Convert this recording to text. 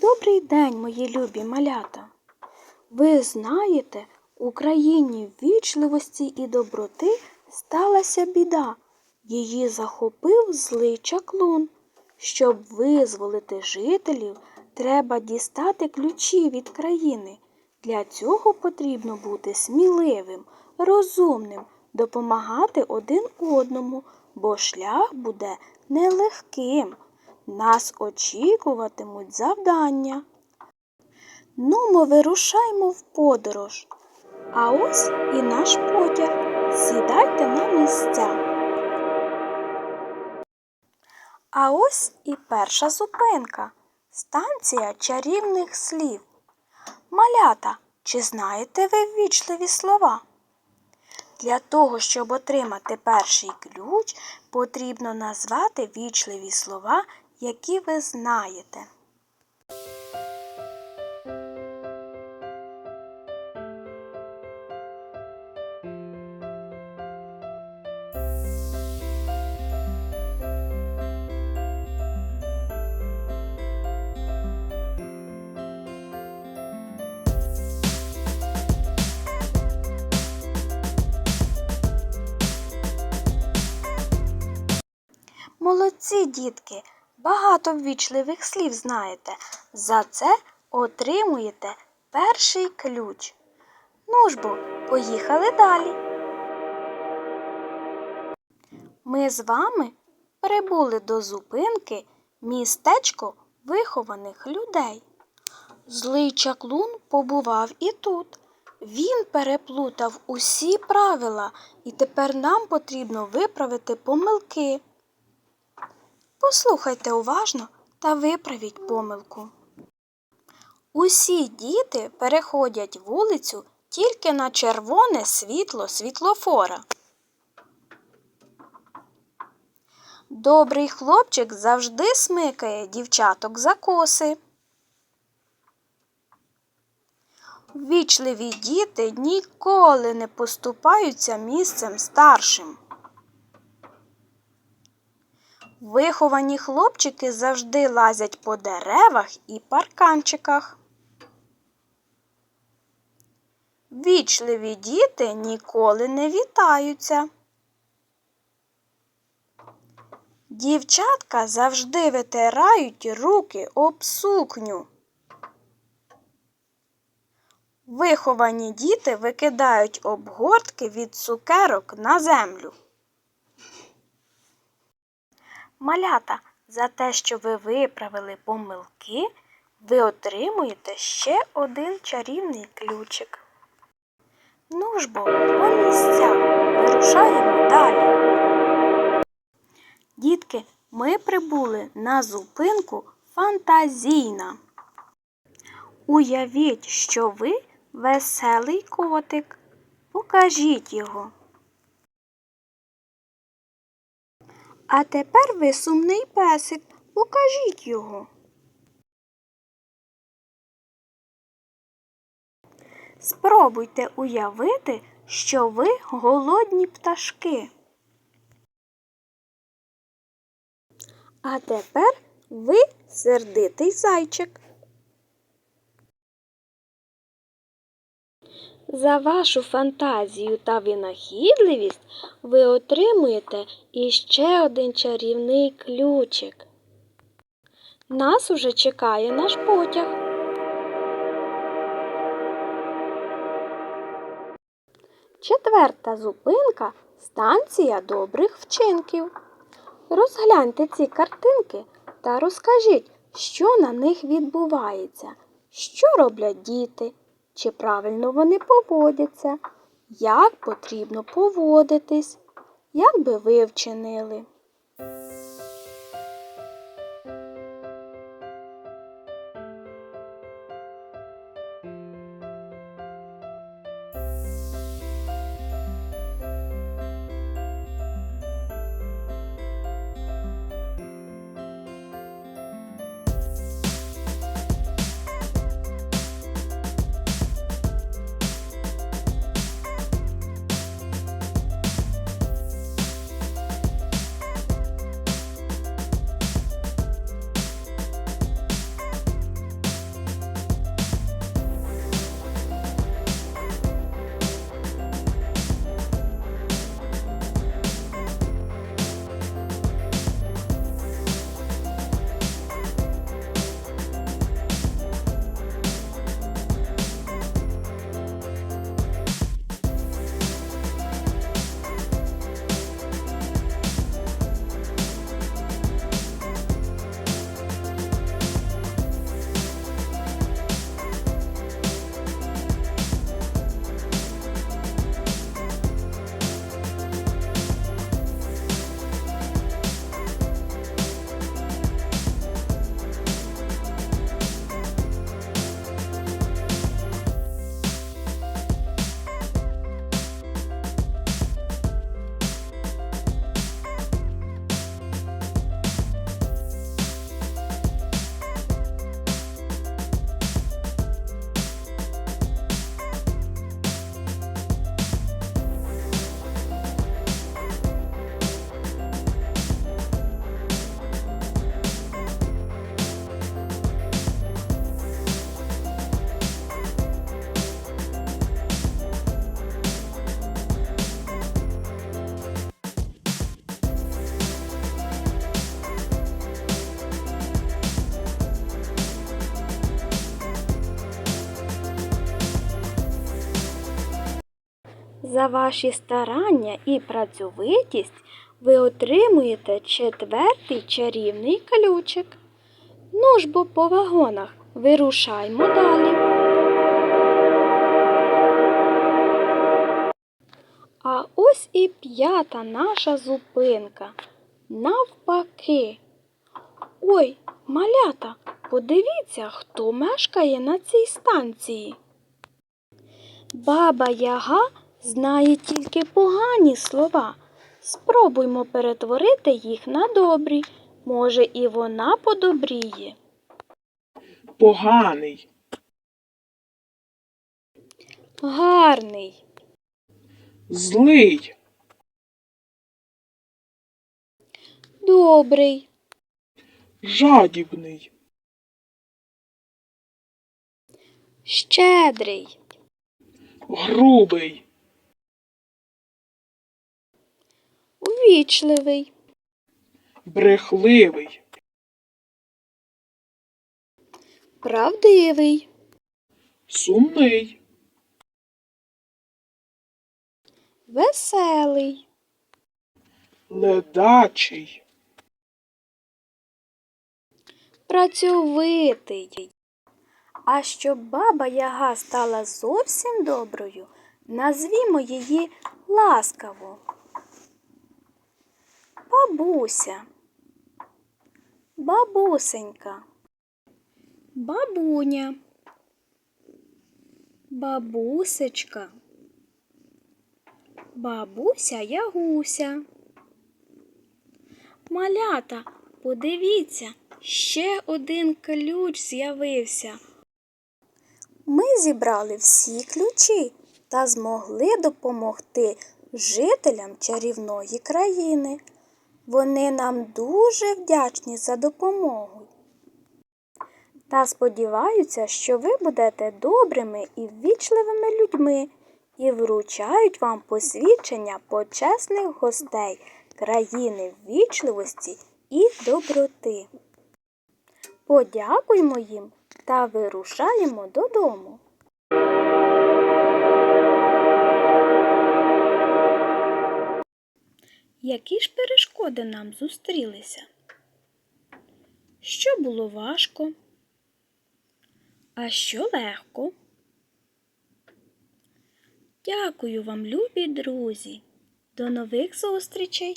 Добрий день, мої любі малята. Ви знаєте, в Україні ввічливості і доброти сталася біда. Її захопив злий чаклун. Щоб визволити жителів, треба дістати ключі від країни. Для цього потрібно бути сміливим, розумним, допомагати один одному, бо шлях буде нелегким. Нас очікуватимуть завдання. Ну, ми вирушаймо в подорож. А ось і наш потяг. Сідайте на місця. А ось і перша зупинка станція чарівних слів. Малята, чи знаєте ви ввічливі слова? Для того, щоб отримати перший ключ, потрібно назвати вічливі слова, які ви знаєте. Молодці, дітки, багато ввічливих слів знаєте. За це отримуєте перший ключ. Ну ж бо, поїхали далі. Ми з вами прибули до зупинки містечко вихованих людей. Злий чаклун побував і тут. Він переплутав усі правила, і тепер нам потрібно виправити помилки. Послухайте уважно та виправіть помилку. Усі діти переходять вулицю тільки на червоне світло світлофора. Добрий хлопчик завжди смикає дівчаток за коси. Ввічливі діти ніколи не поступаються місцем старшим. Виховані хлопчики завжди лазять по деревах і парканчиках. Вічливі діти ніколи не вітаються. Дівчатка завжди витирають руки об сукню. Виховані діти викидають обгортки від цукерок на землю. Малята, за те, що ви виправили помилки, ви отримуєте ще один чарівний ключик. Ну ж бо, по місцях вирушаємо далі. Дітки, ми прибули на зупинку фантазійна. Уявіть, що ви веселий котик. Покажіть його. А тепер ви сумний песик. Покажіть його. Спробуйте уявити, що ви голодні пташки. А тепер ви сердитий зайчик. За вашу фантазію та винахідливість ви отримуєте іще один чарівний ключик. Нас уже чекає наш потяг. Четверта зупинка станція добрих вчинків. Розгляньте ці картинки та розкажіть, що на них відбувається, що роблять діти, чи правильно вони поводяться, як потрібно поводитись, як би ви вчинили. За ваші старання і працьовитість ви отримуєте четвертий чарівний ключик. Ну ж бо по вагонах вирушаймо далі. А ось і п'ята наша зупинка. Навпаки. Ой, малята, подивіться, хто мешкає на цій станції. Баба Яга знає тільки погані слова. Спробуймо перетворити їх на добрі. Може, і вона подобріє. Поганий, Гарний, злий, добрий, жадібний, щедрий, грубий, увічливий, брехливий, правдивий, сумний, веселий, ледачий, працьовитий. А щоб баба Яга стала зовсім доброю, назвімо її ласкаво. Бабуся, бабусенька, бабуня, бабусечка, бабуся Ягуся. Малята, подивіться, ще один ключ з'явився. Ми зібрали всі ключі та змогли допомогти жителям чарівної країни. Вони нам дуже вдячні за допомогу. Та сподіваються, що ви будете добрими і ввічливими людьми і вручають вам посвідчення почесних гостей країни ввічливості і доброти. Подякуємо їм та вирушаємо додому. Які ж перешкоди нам зустрілися? Що було важко? А що легко? Дякую вам, любі друзі. До нових зустрічей!